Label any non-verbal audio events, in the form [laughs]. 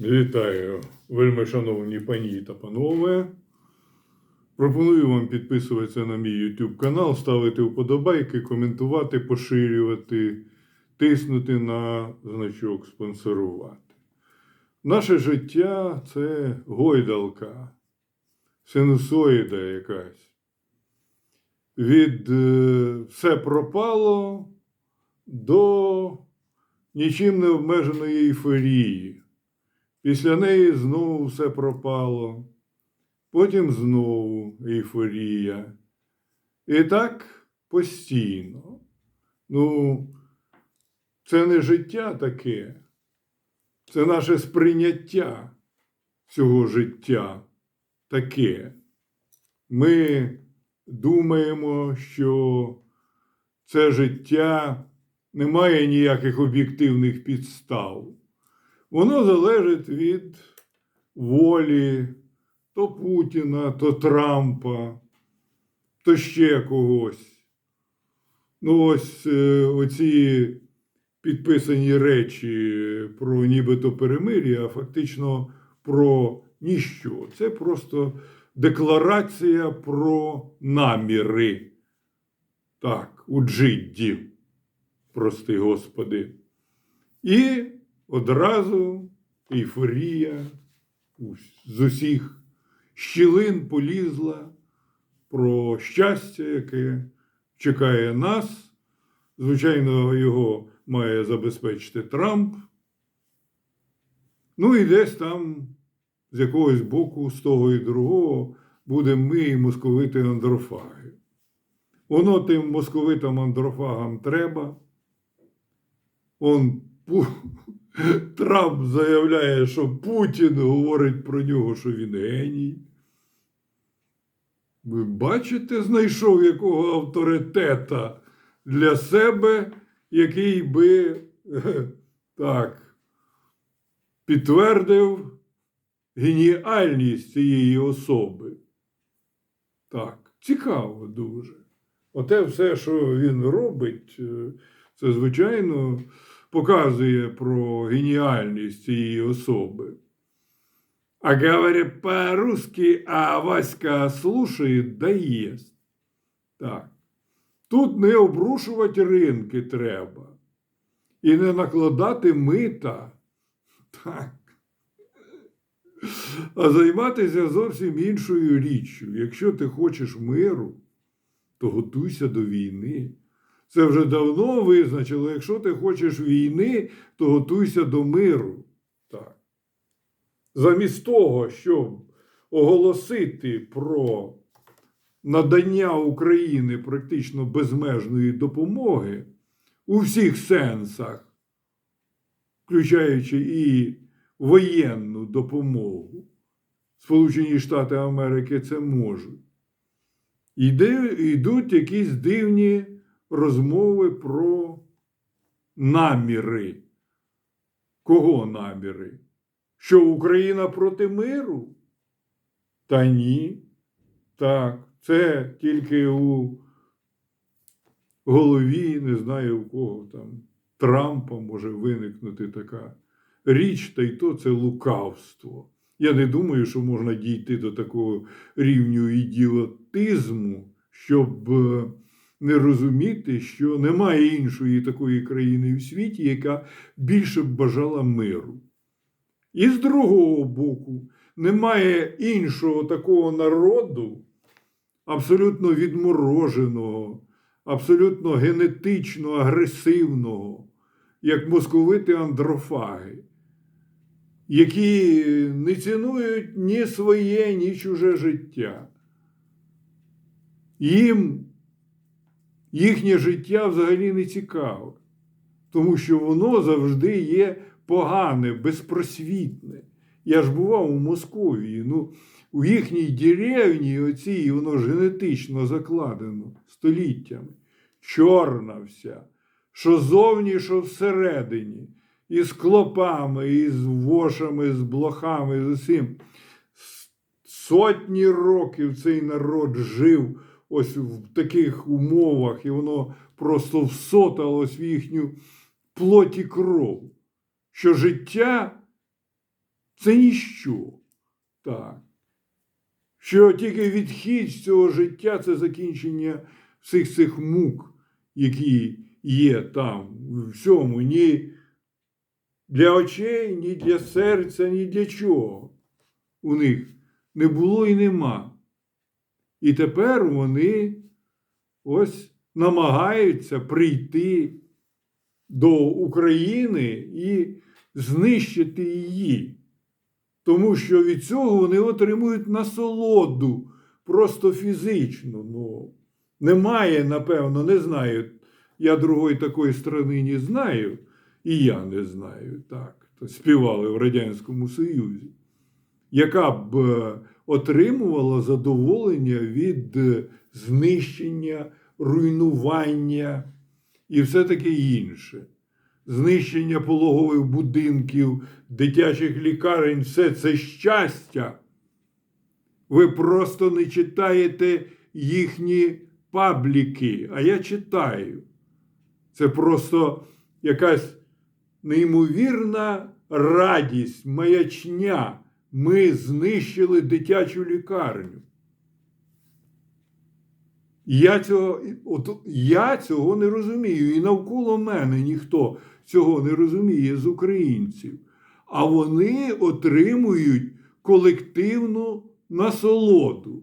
Вітаю, вельми шановні пані та панове. Пропоную вам підписуватися на мій YouTube канал, ставити вподобайки, коментувати, поширювати, тиснути на значок спонсорувати. Наше життя це гойдалка, синусоїда якась. Від е, все пропало до нічим не обмеженої ейфорії. Після неї знову все пропало, потім знову ейфорія. І так постійно. Ну, це не життя таке, це наше сприйняття цього життя таке. Ми думаємо, що це життя не має ніяких об'єктивних підстав. Воно залежить від волі то Путіна, то Трампа, то ще когось. Ну, ось е, оці підписані речі про нібито перемир'я, а фактично про ніщо. Це просто декларація про наміри. Так, у Джидді, прости Господи. І одразу ейфорія з усіх щілин полізла про щастя, яке чекає нас. Звичайно, його має забезпечити Трамп. Ну і десь там з якогось боку, з того і другого, будемо ми і московити андрофаги. Воно тим московитам андрофагам треба. Он Трамп заявляє, що Путін говорить про нього, що він геній. Ви бачите, знайшов якого авторитета для себе, який би [laughs] так підтвердив геніальність цієї особи. Так, цікаво дуже. Оте все, що він робить, е, це, звичайно, показує про геніальність цієї особи. А говорить по-русски, а Васька слушает да ест. Так. Тут не обрушувати ринки треба. І не накладати мита. Так. А займатися зовсім іншою річчю. Якщо ти хочеш миру, то готуйся до війни. Це вже давно визначило. Якщо ти хочеш війни, то готуйся до миру. Так. Замість того, щоб оголосити про надання України практично безмежної допомоги у всіх сенсах, включаючи і воєнну допомогу, Сполучені Штати Америки це можуть. Йдуть якісь дивні розмови про наміри. Кого наміри? Що Україна проти миру? Та ні. Так, це тільки у голові, не знаю у кого там, Трампа може виникнути така річ, та й то це лукавство. Я не думаю, що можна дійти до такого рівню ідіотизму, щоб е, не розуміти, що немає іншої такої країни в світі, яка більше б бажала миру. І з другого боку, немає іншого такого народу, абсолютно відмороженого, абсолютно генетично агресивного, як московити андрофаги, які не цінують ні своє, ні чуже життя. Їм їхнє життя взагалі не цікаве, тому що воно завжди є погане, безпросвітне. Я ж бував у Московії. Ну, у їхній деревні, оцій, воно генетично закладено століттями. Чорна вся, що зовні, що всередині, і з клопами, і з вошами, з блохами, з усім. Сотні років цей народ жив ось в таких умовах, і воно просто всоталось в їхню плоть і кров, що життя це ніщо. Так. Що тільки відхід з цього життя це закінчення всіх цих мук, які є там, в всьому, ні для очей, ні для серця, ні для чого. У них не було і нема. І тепер вони ось намагаються прийти до України і знищити її. Тому що від цього вони отримують насолоду просто фізично. Ну, немає, напевно, не знаю. Я другої такої страни не знаю, і я не знаю, так, то співали в Радянському Союзі, яка б е, отримувала задоволення від е, знищення, руйнування і все таке інше. Знищення пологових будинків, дитячих лікарень все це щастя. Ви просто не читаєте їхні пабліки, а я читаю. Це просто якась неймовірна радість, маячня. Ми знищили дитячу лікарню. Я цього, от, я цього не розумію. І навколо мене ніхто цього не розуміє з українців. А вони отримують колективну насолоду.